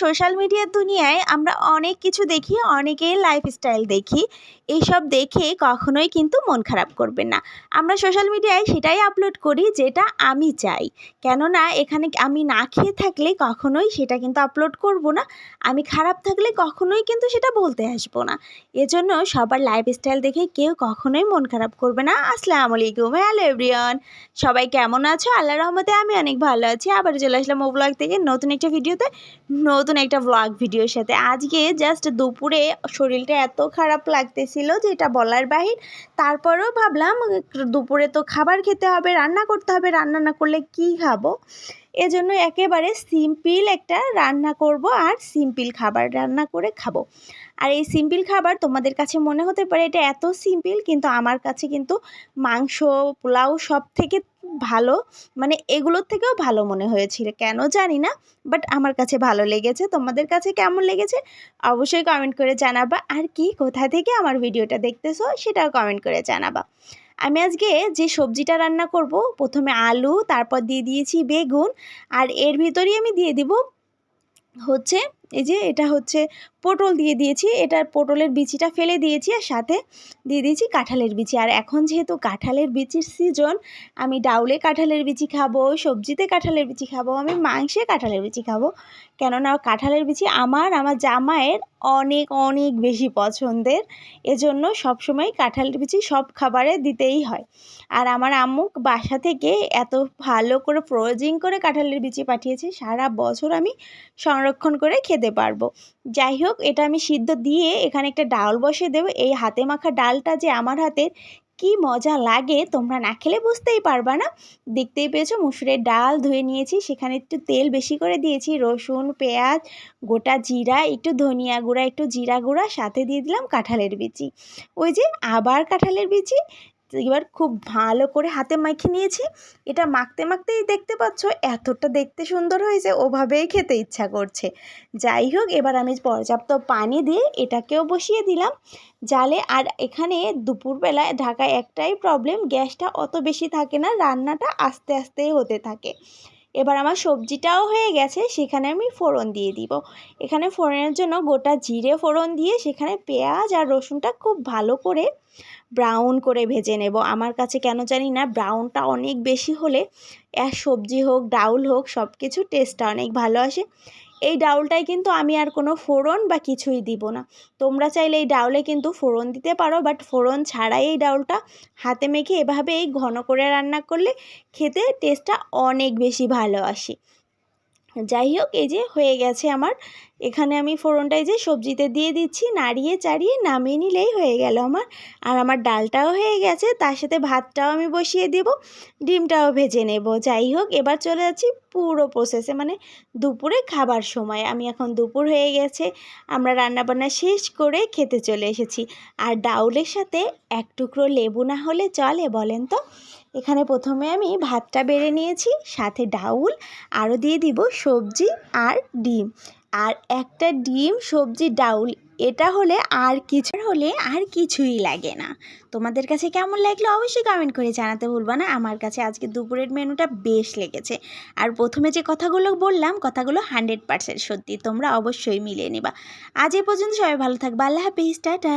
Social মিডিয়ার দুনিয়ায় আমরা অনেক কিছু দেখি, অনেকের লাইফস্টাইল দেখি। এইসব দেখে কখনোই কিন্তু মন খারাপ করবেন না। আমরা সোশ্যাল মিডিয়ায় সেটাই আপলোড করি যেটা আমি চাই। কেননা এখানে আমি না খেয়ে থাকলে কখনোই সেটা কিন্তু আপলোড করব না। আমি খারাপ থাকলে কখনোই কিন্তু সেটা বলতে আসব না। এজন্য সবার লাইফস্টাইল দেখে কেউ কখনোই মন খারাপ করবে না। আসসালামু আলাইকুম। হ্যালো এভরিওয়ান সবাই কেমন আছো? আল্লাহ রহমতে আমি অনেক ভালো আছি। আবার চলে আসলাম ও ব্লগ থেকে নতুন একটা ভিডিওতে নতুন একটা ব্লগ ভিডিওর সাথে। আজকে জাস্ট দুপুরে শরীরটা এত খারাপ লাগতেছিল যে এটা বলার বাহির। তারপরেও ভাবলাম, দুপুরে তো খাবার খেতে হবে, রান্না করতে হবে, রান্না না করলে কি খাব? এজন্য একেবারে সিম্পল একটা রান্না করব আর সিম্পল খাবার রান্না করে খাব। আর এই সিম্পল খাবার তোমাদের কাছে মনে হতে পারে এটা এত সিম্পল কিন্তু আমার কাছে কিন্তু মাংস, পোলাও সব থেকে ভালো মানে এগুলোর থেকেও ভালো মনে হয়েছিল। কেন জানি না বাট আমার কাছে ভালো লেগেছে। তোমাদের কাছে কেমন লেগেছে? অবশ্যই কমেন্ট করে জানাবা। আর কি, কোথা থেকে আমার ভিডিওটা দেখতেছো, সেটাও কমেন্ট করে জানাবা। আমি আজকে যে সবজিটা রান্না করব, প্রথমে আলু, তারপর দিয়ে দিয়েছি বেগুন, আর এর ভিতরেই আমি দিয়ে দিব হচ্ছে এই যে এটা হচ্ছে পটল দিয়ে দিয়েছি, এটার পটলের বিচিটা ফেলে দিয়েছি আর সাথে দিয়ে দিয়েছি কাঁঠালের বিচি। আর এখন যেহেতু কাঁঠালের বিচির সিজন আমি ডাউলে কাঁঠালের বিচি খাব, সবজিতে কাঁঠালের বিচি খাব, আমি মাংসে কাঁঠালের বিচি খাব। কেননা কাঁঠালের বিচি আমার আমার জামাইয়ের অনেক অনেক বেশি পছন্দের। এজন্য সবসময় কাঁঠালের বিচি সব খাবারে দিতেই হয়। আর আমার আম্মু বাসা থেকে এত ভালো করে ফ্রোজিং করে কাঁঠালের বিচি পাঠিয়েছে, সারা বছর আমি সংরক্ষণ করে খেতে পারব। যাই হোক এটা আমি সিদ্ধ দিয়ে এখানে একটা ডাল বসে দেবো। এই হাতে মাখা ডালটা যে আমার হাতের, কি মজা লাগে তোমরা না খেলে বুঝতেই পারবা না। দেখতেই পেয়েছ, মুসুরের ডাল ধুয়ে নিয়েছি। সেখানে একটু তেল বেশি করে দিয়েছি, রসুন, পেঁয়াজ, গোটা জিরা, একটু ধনিয়া গুঁড়া, একটু জিরা গুঁড়া, সাথে দিয়ে দিলাম কাঁঠালের বিচি। ওই যে আবার কাঁঠালের বিচি এবার খুব ভালো করে হাতে মাখিয়ে নিয়েছি। এটা মাখতে মাখতেই দেখতে পাচ্ছ এতটা দেখতে সুন্দর হয়েছে, ওভাবেই খেতে ইচ্ছা করছে। যাই হোক, এবার আমি পর্যাপ্ত পানি দিয়ে এটাকেও বসিয়ে দিলাম। জালে আর এখানে দুপুরবেলায় ঢাকায় একটাই প্রবলেম গ্যাসটা অত বেশি থাকে না, রান্নাটা আস্তে আস্তেই হতে থাকে। এবার আমার সবজিটাও হয়ে গেছে, সেখানে আমি ফোড়ন দিয়ে দিব। এখানে ফোড়নের জন্য গোটা জিরে ফোড়ন দিয়ে সেখানে পেঁয়াজ আর রসুনটা খুব ভালো করে ব্রাউন করে ভেজে নেব। আমার কাছে কেন জানি না, ব্রাউনটা অনেক বেশি হলে সবজি হোক, ডাউল হোক সব কিছু টেস্টটা অনেক ভালো আসে। এই ডাউলটায় কিন্তু আমি আর কোনো ফোড়ন বা কিছুই দিব না। তোমরা চাইলে এই ডাউলে কিন্তু ফোড়ন দিতে পারো বাট ফোড়ন ছাড়াই এই ডাউলটা হাতে মেখে এভাবে এই ঘন করে রান্না করলে খেতে টেস্টটা অনেক বেশি ভালো আসে। যাই হোক, এই যে হয়ে গেছে আমার। এখানে আমি ফোড়নটাই যে সবজিতে দিয়ে দিচ্ছি, নাড়িয়ে চাড়িয়ে নামিয়ে নিলেই হয়ে গেল আমার। আর আমার ডালটাও হয়ে গেছে, তার সাথে ভাতটাও আমি বসিয়ে দেব, ডিমটাও ভেজে নেব। যাই হোক, এবার চলে যাচ্ছি পুরো প্রসেসে মানে দুপুরে খাবার সময়। আমি এখন দুপুর হয়ে গেছে, আমরা রান্নাবান্না শেষ করে খেতে চলে এসেছি। আর ডাউলের সাথে এক টুকরো লেবু না হলে চলে বলেন তো? এখানে প্রথমে আমি ভাতটা বেড়ে নিয়েছি, সাথে ডাউল, আরও দিয়ে দিব সবজি আর ডিম। আর একটা ডিম, সবজি, ডাউল, এটা হলে আর কিছু হলে আর কিছুই লাগে না। তোমাদের কাছে কেমন লাগল অবশ্যই কমেন্ট করে জানাতে ভুলবো না। আমার কাছে আজকে দুপুরের মেনুটা বেশ লেগেছে। আর প্রথমে যে কথাগুলো বললাম, কথাগুলো হান্ড্রেড পারসেন্ট সত্যি, তোমরা অবশ্যই মিলিয়ে নেবা। আজ এ পর্যন্ত সবাই ভালো থাকবে। আল্লাহ হাফিজ, টাটা।